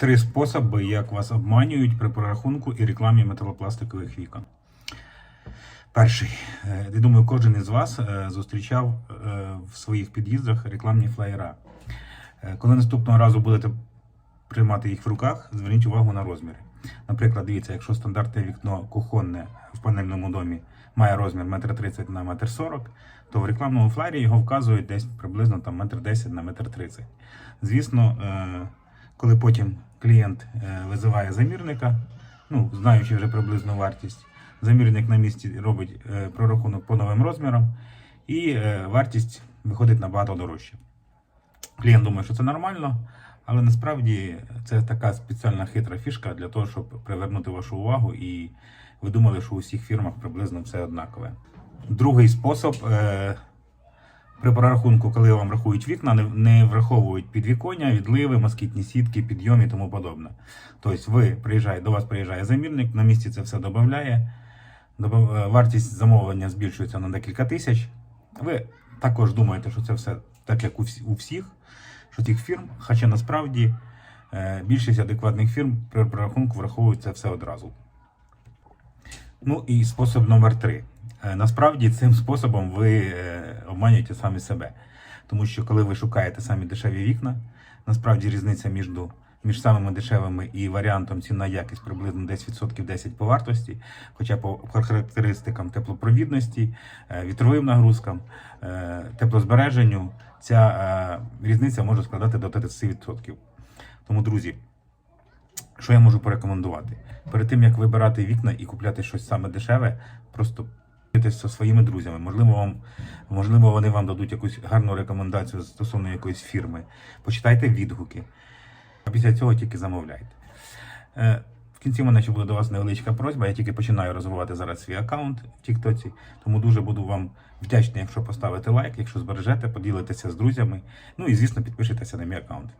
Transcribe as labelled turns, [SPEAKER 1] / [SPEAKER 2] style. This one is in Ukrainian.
[SPEAKER 1] три способи, як вас обманюють при прорахунку і рекламі металопластикових вікон. Перший. Е, Я думаю, кожен із вас е, зустрічав е, в своїх під'їздах рекламні флаєра. Коли наступного разу будете приймати їх в руках, зверніть увагу на розміри. Наприклад, дивіться, якщо стандартне вікно кухонне в панельному домі має розмір 1,30 на 1,40 м, то в рекламному флаєрі його вказують десь приблизно там 1,10 на 1,30 м. Звісно, коли потім клієнт е, визиває замірника, ну, знаючи вже приблизну вартість, замірник на місці робить е, прорахунок по новим розмірам, і е, вартість виходить набагато дорожче. Клієнт думає, що це нормально, але насправді це така спеціальна хитра фішка для того, щоб привернути вашу увагу, і ви думали, що у всіх фірмах приблизно все однакове. Другий спосіб. При прорахунку, коли вам рахують вікна, не, не враховують підвіконня, відливи, москітні сітки, підйом і тому подобне. Тобто ви приїжджає, до вас приїжджає замірник, на місці це все додає, е, вартість замовлення збільшується на декілька тисяч. Ви також думаєте, що це все так, як у, всіх, що тих фірм, хоча насправді е, більшість адекватних фірм при прорахунку враховують це все одразу. Ну і спосіб номер три. Е, Насправді цим способом ви обманюєте самі себе. Тому що коли ви шукаєте самі дешеві вікна, насправді різниця між, між самими дешевими і варіантом ціна якість приблизно десь відсотків 10 по вартості, хоча по характеристикам теплопровідності, е, вітровим нагрузкам, е, теплозбереженню, ця е, різниця може складати до 30%. Тому, друзі, що я можу порекомендувати? Перед тим як вибирати вікна і купляти щось саме дешеве, просто зі своїми друзями. Можливо, вам можливо, вони вам дадуть якусь гарну рекомендацію стосовно якоїсь фірми. Почитайте відгуки, а після цього тільки замовляйте. Е, В кінці мене ще буде до вас невеличка просьба. Я тільки починаю розвивати зараз свій аккаунт в Тіктоці, тому дуже буду вам вдячний, якщо поставите лайк, якщо збережете, поділитеся з друзями. Ну і звісно, підпишитеся на мій аккаунт.